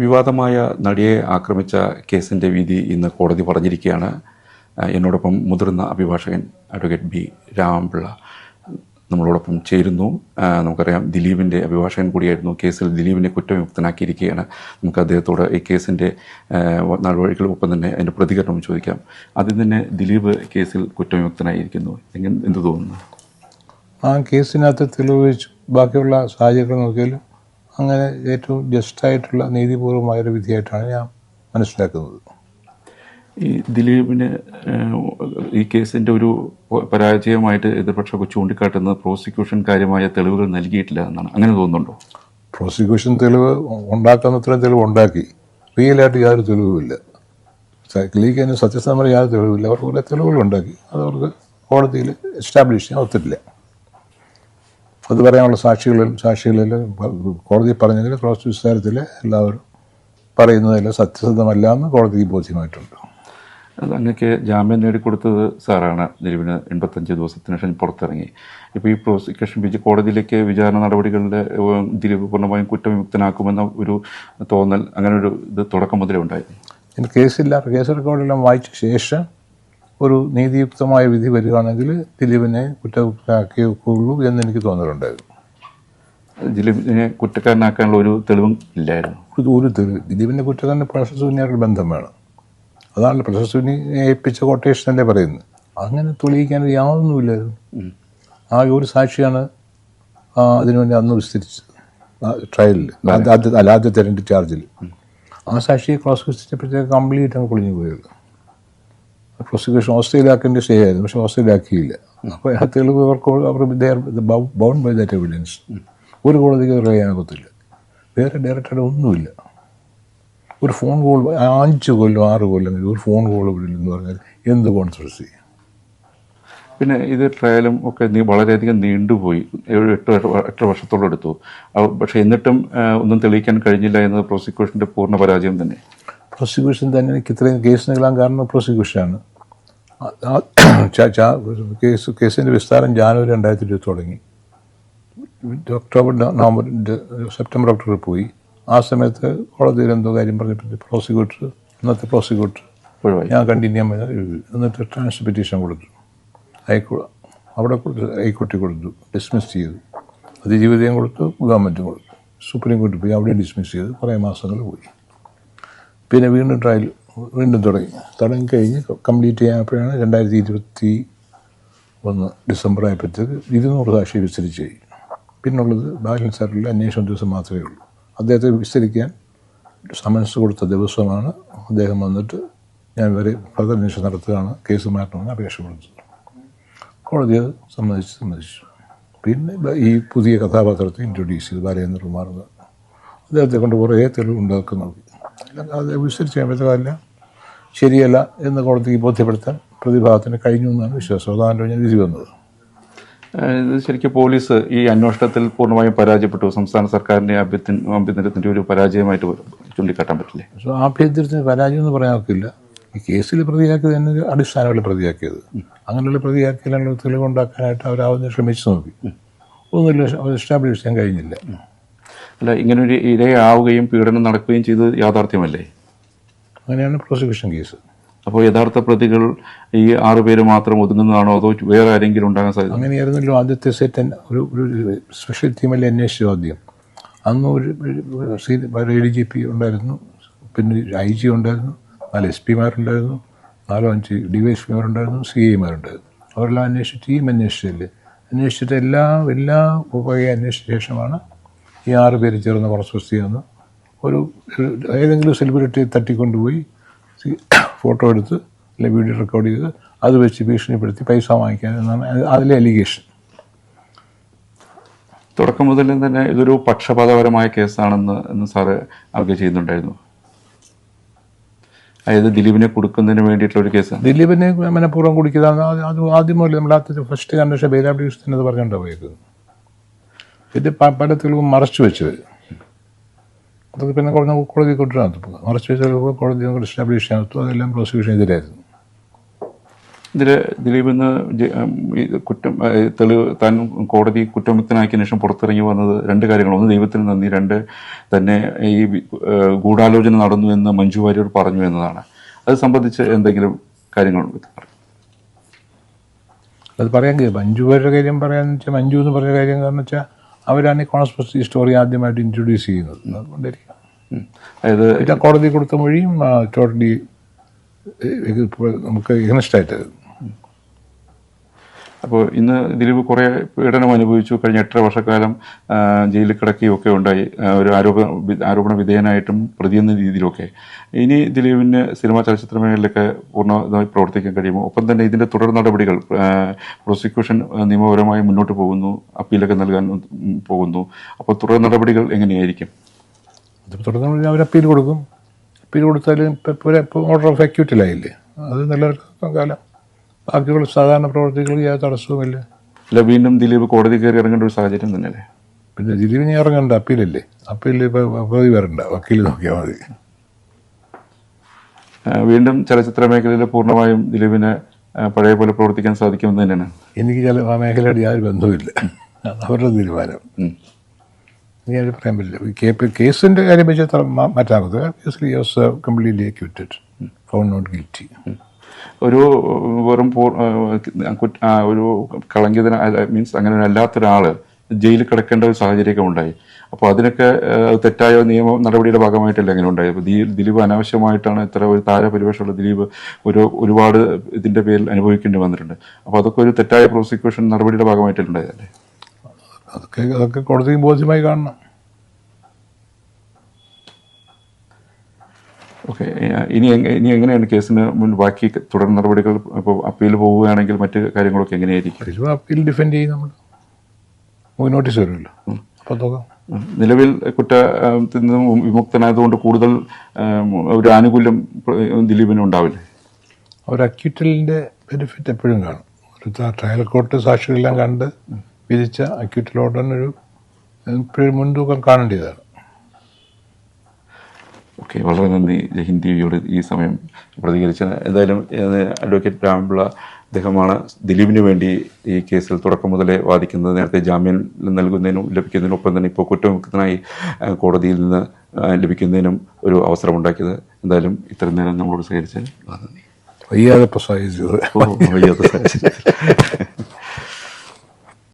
വിവാദമായ നടിയെ ആക്രമിച്ച കേസിന്റെ വിധി ഇന്ന് കോടതി പറഞ്ഞിരിക്കുകയാണ്. എന്നോടൊപ്പം മുതിർന്ന അഭിഭാഷകൻ അഡ്വക്കേറ്റ് ബി രാമപിള്ള നമ്മളോടൊപ്പം ചേരുന്നു. നമുക്കറിയാം ദിലീപിന്റെ അഭിഭാഷകൻ കൂടിയായിരുന്നു കേസിൽ ദിലീപിനെ കുറ്റവിമുക്തനാക്കിയിരിക്കുകയാണ്. നമുക്ക് അദ്ദേഹത്തോട് ഈ കേസിന്റെ ഒപ്പം തന്നെ അതിന്റെ പ്രതികരണം ചോദിക്കാം. ആദ്യം തന്നെ ദിലീപ് കേസിൽ കുറ്റവിമുക്തനായിരിക്കുന്നു. എങ്ങനെ എന്ത് തോന്നുന്നു? ആ കേസിനകത്ത് തെളിവ് ബാക്കിയുള്ള സാഹചര്യങ്ങൾ നോക്കിയാലും അങ്ങനെ ഏറ്റവും ജസ്റ്റായിട്ടുള്ള നീതിപൂർവമായൊരു വിധിയായിട്ടാണ് ഞാൻ മനസ്സിലാക്കുന്നത്. ഈ ദിലീപിന് ഈ കേസിന്റെ ഒരു പരാജയമായിട്ട് എതിർപക്ഷം ചൂണ്ടിക്കാട്ടുന്നത് പ്രോസിക്യൂഷൻ കാര്യമായ തെളിവുകൾ നൽകിയിട്ടില്ല എന്നാണ്. അങ്ങനെ തോന്നുന്നുണ്ടോ? പ്രോസിക്യൂഷൻ തെളിവ് ഉണ്ടാക്കുന്നത്രയും തെളിവ് ഉണ്ടാക്കി റിയലായിട്ട് യാതൊരു തെളിവുമില്ല. തെളിയിക്കാൻ സത്യസന്ധമായ യാതൊരു തെളിവില്ല അവർക്ക് കുറേ തെളിവുകൾ ഉണ്ടാക്കി. അത് അവർക്ക് കോടതിയിൽ എസ്റ്റാബ്ലിഷ് ചെയ്യാൻ ഒത്തിട്ടില്ല. അത് പറയാനുള്ള സാക്ഷികളിൽ സാക്ഷികളിൽ കോടതി പറഞ്ഞതിൽ ക്രോസ് വിസ്താരത്തിൽ എല്ലാവരും പറയുന്നതിൽ സത്യസന്ധമല്ല എന്ന് കോടതിക്ക് ബോധ്യമായിട്ടുണ്ട്. അത് അങ്ങക്ക് ജാമ്യം നേടിക്കൊടുത്തത് സാറാണ്. ദിലീപിന് എൺപത്തഞ്ച് ദിവസത്തിന് ശേഷം പുറത്തിറങ്ങി. ഇപ്പോൾ ഈ പ്രോസിക്യൂഷൻ ബെഞ്ച് കോടതിയിലേക്ക് വിചാരണ നടപടികളുടെ ദിലീപ് പൂർണമായും കുറ്റവിമുക്തനാക്കുമെന്ന ഒരു തോന്നൽ അങ്ങനെ ഒരു ഇത് തുടക്കം മുതലേ ഉണ്ടായിരുന്നു കേസില്ല. കേസ് റെക്കോർഡെല്ലാം വായിച്ച ശേഷം ഒരു നീതിയുക്തമായ വിധി വരികയാണെങ്കിൽ ദിലീപിനെ കുറ്റമുക്തമാക്കിയുള്ളൂ എന്ന് എനിക്ക് തോന്നലുണ്ടായിരുന്നു. ദിലീപിനെ കുറ്റക്കാരനാക്കാനുള്ള ഒരു തെളിവും ഇല്ലായിരുന്നു. ഒരു തെളിവ് ദിലീപിന്റെ കുറ്റക്കാരന് പ്രശസ്തനിയായിട്ട് ബന്ധം വേണം. അതാണ് പ്രശസ്തനി ഏൽപ്പിച്ച കൊട്ടേഷൻ അല്ലേ പറയുന്നത്. അങ്ങനെ തെളിയിക്കാൻ യാതൊന്നുമില്ലായിരുന്നു ആകെ ഒരു സാക്ഷിയാണ് അതിനുവേണ്ടി അന്ന് വിസ്തരിച്ചത്. ട്രയലിൽ അല്ലാതെ തെരഞ്ഞെടുപ്പ് ആദ്യത്തെ രണ്ട് ചാർജിൽ ആ സാക്ഷിയെ ക്രോസ് വിസ്തരിച്ചപ്പോഴത്തേക്ക് കംപ്ലീറ്റ് അങ്ങ് പൊളിഞ്ഞു പോയത്. പ്രോസിക്യൂഷൻ ഓസ്ട്രേലിയാക്കേണ്ട സ്റ്റേ ആയിരുന്നു പക്ഷെ ഓസ്ട്രേലിയ ആക്കിയില്ല അപ്പോൾ ആ തെളിവ് അവർക്ക് അവർ ബൗണ്ട് ബൈ ദാറ്റ് എവിഡൻസ് ഒരു കോടതിക്ക് അവർ ചെയ്യാനൊക്കത്തില്ല വേറെ ഡയറക്ടറുടെ ഒന്നുമില്ല. ഒരു ഫോൺ കോൾ അഞ്ച് കൊല്ലം ആറ് കൊല്ലം ഒരു ഫോൺ കോൾ വിടില്ലെന്ന് പറഞ്ഞാൽ എന്ത് കോൺസ്പിറസി പിന്നെ ഇത് ട്രയലും ഒക്കെ നീ വളരെയധികം നീണ്ടുപോയി. ഏഴ് എട്ട് എട്ട് വർഷത്തോളം എടുത്തു. പക്ഷേ എന്നിട്ടും ഒന്നും തെളിയിക്കാൻ കഴിഞ്ഞില്ല എന്നത് പ്രോസിക്യൂഷന്റെ പൂർണ പരാജയം തന്നെ. പ്രോസിക്യൂഷൻ തന്നെ എനിക്ക് ഇത്രയും കേസ് നീളാൻ കാരണം പ്രോസിക്യൂഷനാണ് കേസ് കേസിന്റെ വിസ്താരം ജാനുവരി രണ്ടായിരത്തി ഇരുപത്തി തുടങ്ങി. ഒക്ടോബർ നവംബർ സെപ്റ്റംബർ ഒക്ടോബർ പോയി. ആ സമയത്ത് കോടതിയിൽ എന്തോ കാര്യം പറഞ്ഞപ്പോൾ പ്രോസിക്യൂട്ടർ ഇന്നത്തെ പ്രോസിക്യൂട്ടർ ഞാൻ കണ്ടിന്യൂ എന്നിട്ട് ട്രാൻസ്ഫർ പെറ്റീഷൻ കൊടുത്തു. ഹൈക്കോ അവിടെ കൊടുത്തു ഹൈക്കോടതി കൊടുത്തു. ഡിസ്മിസ് ചെയ്തു. അതിജീവിതയും കൊടുത്തു ഗവൺമെന്റും കൊടുത്തു. സുപ്രീം കോടതി പോയി. അവിടെ ഡിസ്മിസ് ചെയ്തു. കുറേ മാസങ്ങൾ പോയി. പിന്നെ വീണ്ടും ട്രയൽ വീണ്ടും തുടങ്ങി. തുടങ്ങി കഴിഞ്ഞ് കംപ്ലീറ്റ് ചെയ്യാപ്പോഴാണ് രണ്ടായിരത്തി ഇരുപത്തി ഒന്ന് ഡിസംബർ ആയപ്പോഴത്തേക്ക് ഇരുന്നൂറ് സാക്ഷി വിസ്തരിച്ച് കഴിഞ്ഞു. പിന്നുള്ളത് ബാലൻസ് ആയിട്ടുള്ള അന്വേഷണ ദിവസം മാത്രമേ ഉള്ളൂ. അദ്ദേഹത്തെ വിസ്തരിക്കാൻ സമൻസ് കൊടുത്ത ദിവസമാണ് അദ്ദേഹം വന്നിട്ട് ഞാൻ വരെ ഫർദർ അന്വേഷണം നടത്തുകയാണ്. കേസ് മാറ്റണമെന്ന് അപേക്ഷ കൊടുത്തത് കോടതി അത് സമ്മതിച്ച് സമ്മതിച്ചു. പിന്നെ ഈ പുതിയ കഥാപാത്രത്തെ ഇൻട്രൊഡ്യൂസ് ചെയ്തു. ബാലേന്ദ്രകുമാർ അദ്ദേഹത്തെ കൊണ്ട് കുറേ തെളിവ് ഉണ്ടാക്കുന്നുണ്ട് അത് വിസ്തരിച്ച് കഴിയുമ്പോഴത്തേക്കല്ല ശരിയല്ല എന്ന് കോടതിക്ക് ബോധ്യപ്പെടുത്താൻ പ്രതിഭാഗത്തിന് കഴിഞ്ഞു എന്നാണ് വിശ്വാസം. അതാണ് ഞാൻ വിധി വന്നത്. ഇത് ശരിക്കും പോലീസ് ഈ അന്വേഷണത്തിൽ പൂർണമായും പരാജയപ്പെട്ടു. സംസ്ഥാന സർക്കാരിന്റെ ആഭ്യന്തരത്തിന്റെ ഒരു പരാജയമായിട്ട് ചൂണ്ടിക്കാട്ടാൻ പറ്റില്ലേ? പക്ഷേ ആഭ്യന്തരത്തിന് പരാജയം എന്ന് പറയാൻ ഒക്കില്ല. ഈ കേസിൽ പ്രതിയാക്കിയത് തന്നെ അടിസ്ഥാനമല്ല പ്രതിയാക്കിയത്. അങ്ങനെയുള്ള പ്രതിയാക്കിയാലുള്ള തെളിവുണ്ടാക്കാനായിട്ട് അവരാവുന്ന ശ്രമിച്ചു നോക്കി. ഒന്നുമില്ല എസ്റ്റാബ്ലിഷ് ചെയ്യാൻ കഴിഞ്ഞില്ല. അല്ല ഇങ്ങനെ ഒരു ഇരയാവുകയും പീഡനം നടക്കുകയും ചെയ്തത് യാഥാർത്ഥ്യമല്ലേ? അങ്ങനെയാണ് പ്രോസിക്യൂഷൻ കേസ് അപ്പോൾ യഥാർത്ഥ പ്രതികൾ ഈ ആറു പേര് മാത്രം ഒതുങ്ങുന്നതാണോ അതോ വേറെ ആരെങ്കിലും ഉണ്ടാകാൻ സാധ്യത? അങ്ങനെയായിരുന്നല്ലോ ആദ്യത്തെ സെറ്റ് ഒരു ഒരു സ്പെഷ്യൽ ടീമല്ലേ അന്വേഷിച്ചു ആദ്യം. അന്ന് ഒരു എ ഡി ജി പി ഉണ്ടായിരുന്നു പിന്നെ ഐ ജി ഉണ്ടായിരുന്നു നാല് എസ് പിമാരുണ്ടായിരുന്നു നാലോ അഞ്ച് ഡി വൈ എസ് പിമാരുണ്ടായിരുന്നു സി ഐമാരുണ്ടായിരുന്നു അവരെല്ലാം അന്വേഷിച്ച് ടീം അന്വേഷിച്ചില്ലേ അന്വേഷിച്ചിട്ട് എല്ലാ എല്ലാ ഉപയോഗം അന്വേഷിച്ച ശേഷമാണ് ഈ ആറ് പേര് ചേർന്ന് പുറത്ത് ചെയ്യാന്ന്. ഒരു ഏതെങ്കിലും സെലിബ്രിറ്റി തട്ടിക്കൊണ്ടുപോയി ഫോട്ടോ എടുത്ത് അല്ലെങ്കിൽ വീഡിയോ റെക്കോർഡ് ചെയ്ത് അത് വെച്ച് ഭീഷണിപ്പെടുത്തി പൈസ വാങ്ങിക്കാൻ എന്നാണ് അതിലെ അലിഗേഷൻ. തുടക്കം മുതൽ തന്നെ ഇതൊരു പക്ഷപാതപരമായ കേസാണെന്ന് എന്ന് സാറ് അവർക്ക് ചെയ്യുന്നുണ്ടായിരുന്നു. അതായത് ദിലീപിനെ കൊടുക്കുന്നതിന് വേണ്ടിയിട്ടുള്ള ഒരു കേസാണ്. ദിലീപിനെ മനഃപൂർവം കുടിക്കുക. അത് അത് ആദ്യം മുതൽ നമ്മൾ ഫസ്റ്റ് കണ്ടീഷൻ ബേലാബ്ലിഷൻ എന്ന് പറഞ്ഞുകൊണ്ടാണ് പോയത് പിന്നെ പല തെളിവും മറച്ചു വെച്ചത്. അതൊക്കെ പിന്നെ കുറഞ്ഞ കോടതി കൊണ്ടുവരാത്ത മറച്ചു വെച്ച തെളിവ് കോടതി എസ്റ്റാബ്ലിഷ് ചെയ്യാത്തു അതെല്ലാം പ്രോസിക്യൂഷൻ എതിരായിരുന്നു. ഇതിൽ ദിലീപ് ഇന്ന് കുറ്റം തെളിവ് താൻ കോടതി കുറ്റമുക്തനാക്കിയ ശേഷം പുറത്തിറങ്ങി വന്നത് രണ്ട് കാര്യങ്ങൾ ഒന്ന് ദൈവത്തിന് നന്ദി രണ്ട് തന്നെ ഈ ഗൂഢാലോചന നടന്നു എന്ന് മഞ്ജു വാര്യർ പറഞ്ഞു എന്നതാണ്. അത് സംബന്ധിച്ച് എന്തെങ്കിലും കാര്യങ്ങൾ അത് പറയാൻ കഴിയും. മഞ്ജുവരുടെ കാര്യം പറയാന്ന് വെച്ചാൽ മഞ്ജു എന്ന് പറഞ്ഞ കാര്യം കാരണം വെച്ചാൽ അവരാണ് ഈ കോൺസ്പെസി സ്റ്റോറി ആദ്യമായിട്ട് ഇൻട്രൊഡ്യൂസ് ചെയ്യുന്നത്. അതുകൊണ്ടായിരിക്കും അതായത് പിന്നെ കോടതി കൊടുത്ത മൊഴിയും ടോട്ടലി നമുക്ക് ഇഗ്നസ്റ്റ് ആയിട്ട് അപ്പോൾ ഇന്ന് ദിലീപ് കുറേ പീഡനം അനുഭവിച്ചു. കഴിഞ്ഞ എട്ടര വർഷക്കാലം ജയിലിൽ കിടക്കുകയും ഒക്കെ ഉണ്ടായി ഒരു ആരോപ ആരോപണ വിധേയനായിട്ടും പ്രതിയെന്ന രീതിയിലൊക്കെ. ഇനി ദിലീപിന് സിനിമാ ചലച്ചിത്ര മേഖലയിലൊക്കെ പൂർണമായി പ്രവർത്തിക്കാൻ കഴിയുമോ? ഒപ്പം തന്നെ ഇതിന്റെ തുടർ നടപടികൾ പ്രോസിക്യൂഷൻ നിയമപരമായി മുന്നോട്ട് പോകുന്നു അപ്പീലൊക്കെ നൽകാൻ പോകുന്നു. അപ്പോൾ തുടർ നടപടികൾ എങ്ങനെയായിരിക്കും? തുടർന്ന് അവർ അപ്പീൽ കൊടുക്കും. അപ്പീൽ കൊടുത്താലും ഇപ്പോൾ ഓർഡർ ഓഫ് എക്യൂറ്റിലായില്ലേ അത് നല്ലൊരു കാലം. ബാക്കിയുള്ള സാധാരണ പ്രവർത്തികൾക്ക് യാതൊരു തടസ്സവുമില്ല. അല്ല വീണ്ടും ദിലീപ് കോടതി കയറി ഇറങ്ങേണ്ട ഒരു സാഹചര്യം തന്നെയല്ലേ? പിന്നെ ദിലീപ് ഞാൻ ഇറങ്ങണ്ട അപ്പീലല്ലേ? അപ്പീലിൽ പ്രതി വരണ്ട വക്കീൽ നോക്കിയാൽ മതി. വീണ്ടും ചലച്ചിത്ര മേഖലയിൽ പൂർണമായും ദിലീപിന് പഴയ പോലെ പ്രവർത്തിക്കാൻ സാധിക്കുമെന്ന് തന്നെയാണ്. എനിക്ക് ചില ആ മേഖലയുടെ യാതൊരു ബന്ധവുമില്ല. അവരുടെ തീരുമാനം. ഞാൻ പറയാൻ പറ്റില്ല. കെ പി കേസിന്റെ കാര്യം വെച്ചാൽ മാറ്റാമത്. കേസിൽ യോസ് completely acquitted found not guilty ഒരു വെറും പൂർ ഒരു കളങ്കിതന മീൻസ് അങ്ങനെ ഒരാൾ ജയിലിൽ കിടക്കേണ്ട ഒരു സാഹചര്യമൊക്കെ ഉണ്ടായി. അപ്പോൾ അതിനൊക്കെ തെറ്റായ നിയമ നടപടിയുടെ ഭാഗമായിട്ടല്ല അങ്ങനെ ഉണ്ടായത്. അപ്പോൾ ദിലീപ് അനാവശ്യമായിട്ടാണ് ഇത്ര ഒരു താരപരിവേഷമുള്ള ദിലീപ് ഒരു ഒരുപാട് ഇതിന്റെ പേരിൽ അനുഭവിക്കേണ്ടി വന്നിട്ടുണ്ട്. അപ്പോൾ അതൊക്കെ ഒരു തെറ്റായ പ്രോസിക്യൂഷൻ നടപടിയുടെ ഭാഗമായിട്ടല്ലേ ഉണ്ടായതല്ലേ അതൊക്കെ അതൊക്കെ കോടതി ബോധ്യമായി കാണണം. ഓക്കെ ഇനി ഇനി എങ്ങനെയാണ് കേസിന് മുൻ ബാക്കി തുടർ നടപടികൾ ഇപ്പോൾ അപ്പീൽ പോവുകയാണെങ്കിൽ മറ്റ് കാര്യങ്ങളൊക്കെ എങ്ങനെയായിരിക്കും? അപ്പീൽ ഡിഫെൻഡ് ചെയ്യും നമ്മൾ നോട്ടീസ് വരുമല്ലോ. അപ്പോൾ നോക്കാം. നിലവിൽ കുറ്റത്തിൽ നിന്നും വിമുക്തനായതുകൊണ്ട് കൂടുതൽ ഒരു ആനുകൂല്യം ദിലീപിന് ഉണ്ടാവില്ലേ? ഒരു അക്യൂറ്റലിന്റെ ബെനിഫിറ്റ് എപ്പോഴും കാണും. ഒരു ട്രയൽ കോർട്ട് സാക്ഷികളെല്ലാം കണ്ട് വിധിച്ച അക്യൂറ്റൽ ഓർഡറിനൊരു മുൻതൂക്കം കാണേണ്ടതാണ് ഓക്കെ വളരെ നന്ദി ജഹിൻ ടി വിയോട് ഈ സമയം പ്രതികരിച്ച എന്തായാലും അഡ്വക്കേറ്റ് രാമപിള്ള അദ്ദേഹമാണ് ദിലീപിന് വേണ്ടി ഈ കേസിൽ തുടക്കം മുതലേ വാദിക്കുന്നത്. നേരത്തെ ജാമ്യം നൽകുന്നതിനും ലഭിക്കുന്നതിനും ഒപ്പം തന്നെ ഇപ്പോൾ കുറ്റമുക്തനായി കോടതിയിൽ നിന്ന് ലഭിക്കുന്നതിനും ഒരു അവസരമുണ്ടാക്കിയത്. എന്തായാലും ഇത്രയും നേരം നമ്മളോട് സഹകരിച്ചാൽ നന്ദി. വയ്യാതെ പ്രസാദിച്ചത്. സാഹചര്യത്തിൽ